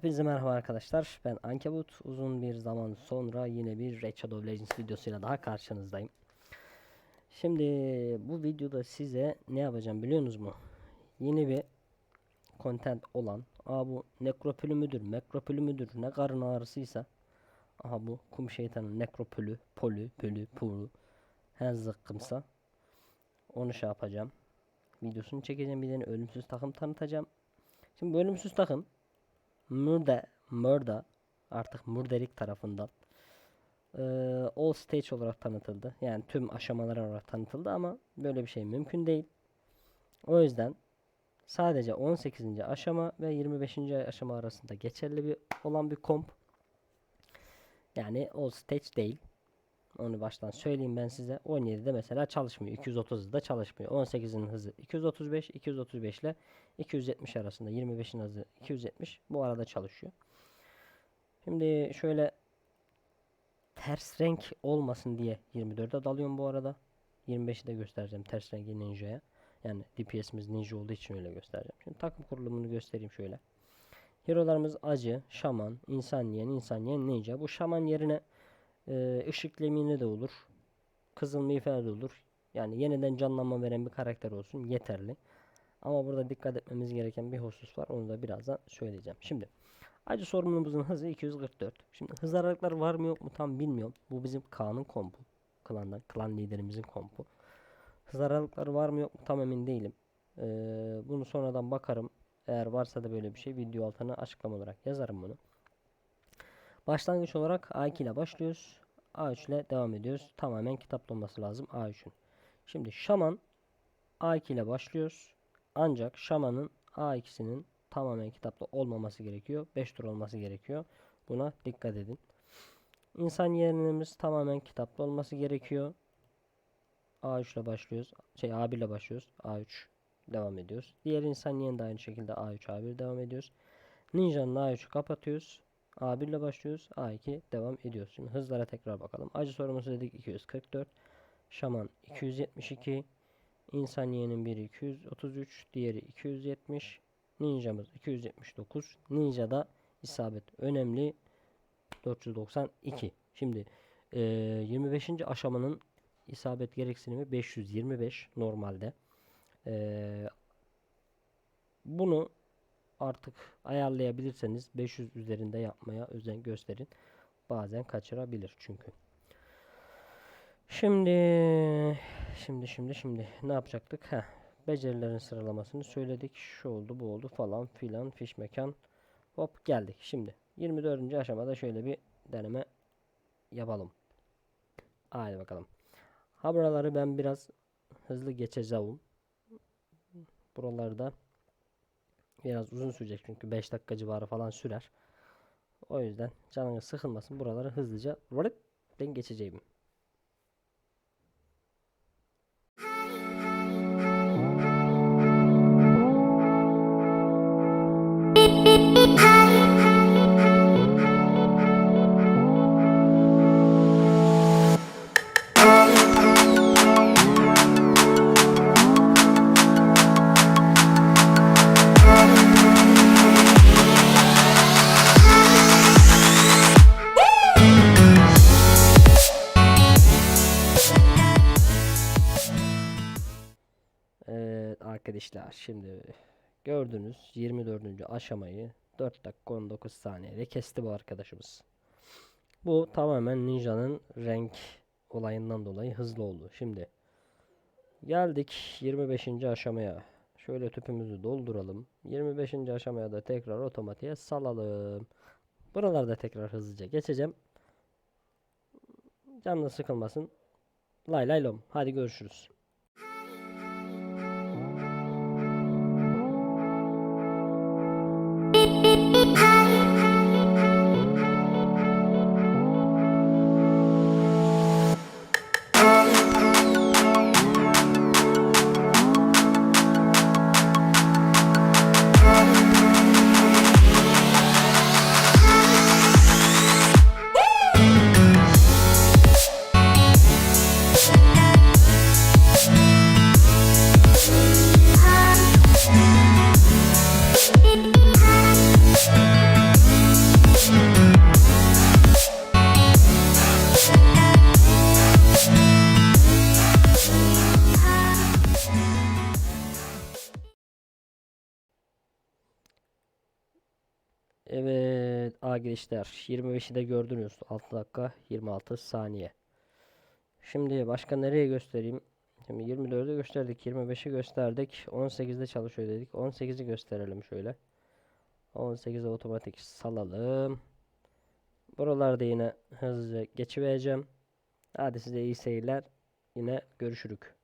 Hepinize merhaba arkadaşlar. Ben Ankebut. Uzun bir zaman sonra yine bir Red Shadow Legends videosuyla daha karşınızdayım. Şimdi bu videoda size ne yapacağım biliyorsunuz mu? Yeni bir content olan Aa bu nekropülü müdür, mekropülü müdür, ne karın ağrısıysa Aha bu kum şeytanın nekropülü, polü, pölü, pulu her zıkkımsa onu şey yapacağım. Videosunu çekeceğim bir tane ölümsüz takım tanıtacağım. Şimdi bu ölümsüz takım Murda, Murda artık Murderik tarafından eee, all stage olarak tanıtıldı. Yani tüm aşamalar olarak tanıtıldı ama böyle bir şey mümkün değil. O yüzden sadece 18. aşama ve 25. aşama arasında geçerli bir olan bir komp. Yani all stage değil. Onu baştan söyleyeyim ben size. 17'de mesela çalışmıyor. 230 hızda çalışmıyor. 18'in hızı 235, 235 ile 270 arasında. 25'in hızı 270. Bu arada çalışıyor. Şimdi şöyle ters renk olmasın diye 24'e dalıyorum bu arada. 25'i de göstereceğim ters rengi ninja'ya. Yani DPS'imiz ninja olduğu için öyle göstereceğim. Şimdi takım kurulumunu göstereyim şöyle. Hero'larımız acı, şaman, insan yiyen, insan yiyen, ninja. Bu şaman yerine e, ışık lemini de olur. Kızıl miğfer de olur. Yani yeniden canlanma veren bir karakter olsun yeterli. Ama burada dikkat etmemiz gereken bir husus var. Onu da birazdan söyleyeceğim. Şimdi acı sorumluluğumuzun hızı 244. Şimdi hız aralıkları var mı yok mu tam bilmiyorum. Bu bizim Kaan'ın kompu. Klandan, klan liderimizin kompu. Hız aralıkları var mı yok mu tam emin değilim. Ee, bunu sonradan bakarım. Eğer varsa da böyle bir şey video altına açıklama olarak yazarım bunu. Başlangıç olarak A2 ile başlıyoruz. A3 ile devam ediyoruz. Tamamen kitapta olması lazım A3'ün. Şimdi şaman A2 ile başlıyoruz. Ancak şamanın A2'sinin tamamen kitapta olmaması gerekiyor. 5 tur olması gerekiyor. Buna dikkat edin. İnsan yeğenimiz tamamen kitapta olması gerekiyor. A3 ile başlıyoruz. Şey A1 ile başlıyoruz. A3 devam ediyoruz. Diğer insan yeğeni de aynı şekilde A3 A1 devam ediyoruz. Ninja'nın A3'ü kapatıyoruz. A1 ile başlıyoruz. A2 devam ediyoruz. Şimdi hızlara tekrar bakalım. Acı sorumuzu dedik 244. Şaman 272. İnsan yeğenin biri 233. Diğeri 270. Ninja'mız 279. Ninja'da isabet önemli. 492. Şimdi eee, 25. aşamanın isabet gereksinimi 525 normalde. Eee, bunu artık ayarlayabilirseniz 500 üzerinde yapmaya özen gösterin. Bazen kaçırabilir çünkü. Şimdi şimdi şimdi şimdi ne yapacaktık? Heh, becerilerin sıralamasını söyledik. Şu oldu, bu oldu falan filan fiş mekan. Hop geldik. Şimdi 24. aşamada şöyle bir deneme yapalım. Haydi bakalım. Ha buraları ben biraz hızlı geçeceğim. Buralarda Biraz uzun sürecek çünkü 5 dakika civarı falan sürer. O yüzden canınız sıkılmasın. Buraları hızlıca ben geçeceğim. Arkadaşlar şimdi gördünüz 24. aşamayı 4 dakika 19 saniyede kesti bu arkadaşımız. Bu tamamen Ninja'nın renk olayından dolayı hızlı oldu. Şimdi geldik 25. aşamaya. Şöyle tüpümüzü dolduralım. 25. aşamaya da tekrar otomatiğe salalım. Buralarda tekrar hızlıca geçeceğim. Canlı sıkılmasın. Lay lay lom. Hadi görüşürüz. Evet A girişler 25'i de gördünüz 6 dakika 26 saniye. Şimdi başka nereye göstereyim? Şimdi 24'ü gösterdik 25'i gösterdik 18'de çalışıyor dedik 18'i gösterelim şöyle. 18'e otomatik salalım. Buralarda yine hızlıca geçivereceğim. Hadi size iyi seyirler. Yine görüşürük.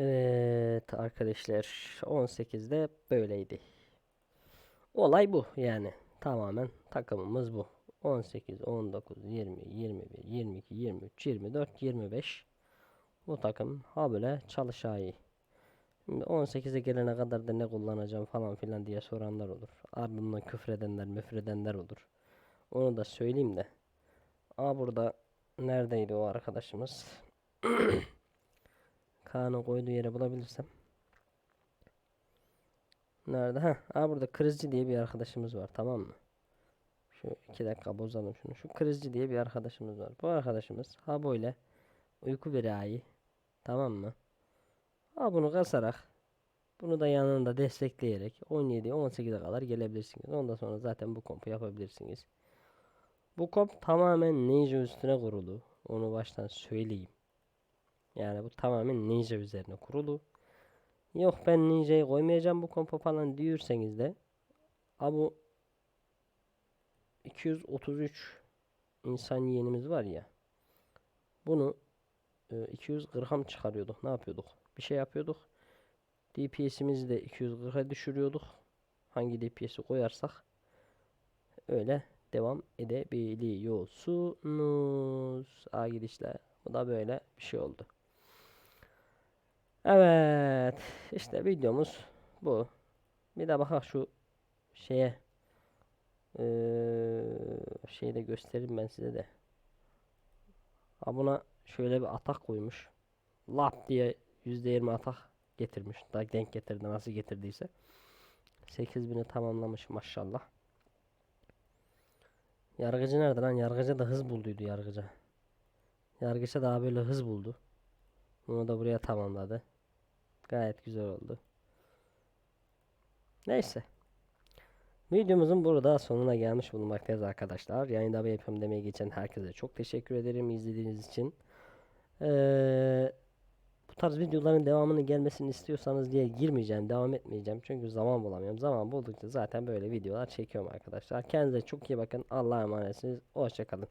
Evet arkadaşlar 18'de böyleydi. Olay bu yani. Tamamen takımımız bu. 18, 19, 20, 21, 22, 23, 24, 25. Bu takım ha böyle çalışayı. Şimdi 18'e gelene kadar da ne kullanacağım falan filan diye soranlar olur. Ardından küfredenler, müfredenler olur. Onu da söyleyeyim de. Aa burada neredeydi o arkadaşımız? Kaan'ın koyduğu yere bulabilirsem. Nerede? Ha, aa burada krizci diye bir arkadaşımız var tamam mı? Şu iki dakika bozalım şunu. Şu krizci diye bir arkadaşımız var. Bu arkadaşımız ha böyle uyku birayi tamam mı? Ha bunu kasarak bunu da yanında destekleyerek 17 18'e kadar gelebilirsiniz. Ondan sonra zaten bu kompu yapabilirsiniz. Bu komp tamamen Ninja üstüne kurulu. Onu baştan söyleyeyim. Yani bu tamamen Ninja üzerine kurulu. Yok ben Ninja'yı koymayacağım bu kompa falan diyorsanız de ha bu 233 insan yeğenimiz var ya bunu e, 240'a mı çıkarıyorduk ne yapıyorduk? Bir şey yapıyorduk. DPS'imizi de 240'a düşürüyorduk. Hangi DPS'i koyarsak öyle devam edebiliyorsunuz. A gidişler bu da böyle bir şey oldu Evet işte videomuz bu bir de bakak şu şeye ee, şeyi de göstereyim ben size de. Ha buna şöyle bir atak koymuş. Lap diye %20 atak getirmiş. Da denk getirdi nasıl getirdiyse. 8000'i tamamlamış maşallah. Yargıcı nerede lan? Yargıcı da hız bulduydu yargıcı. Yargıç'a daha böyle hız buldu. Bunu da buraya tamamladı. Gayet güzel oldu. Neyse. Videomuzun burada sonuna gelmiş bulunmaktayız arkadaşlar. Yayında bu yapıyorum demeye geçen herkese çok teşekkür ederim izlediğiniz için. Ee, bu tarz videoların devamının gelmesini istiyorsanız diye girmeyeceğim, devam etmeyeceğim. Çünkü zaman bulamıyorum. Zaman buldukça zaten böyle videolar çekiyorum arkadaşlar. Kendinize çok iyi bakın. Allah'a emanetsiniz. Hoşçakalın.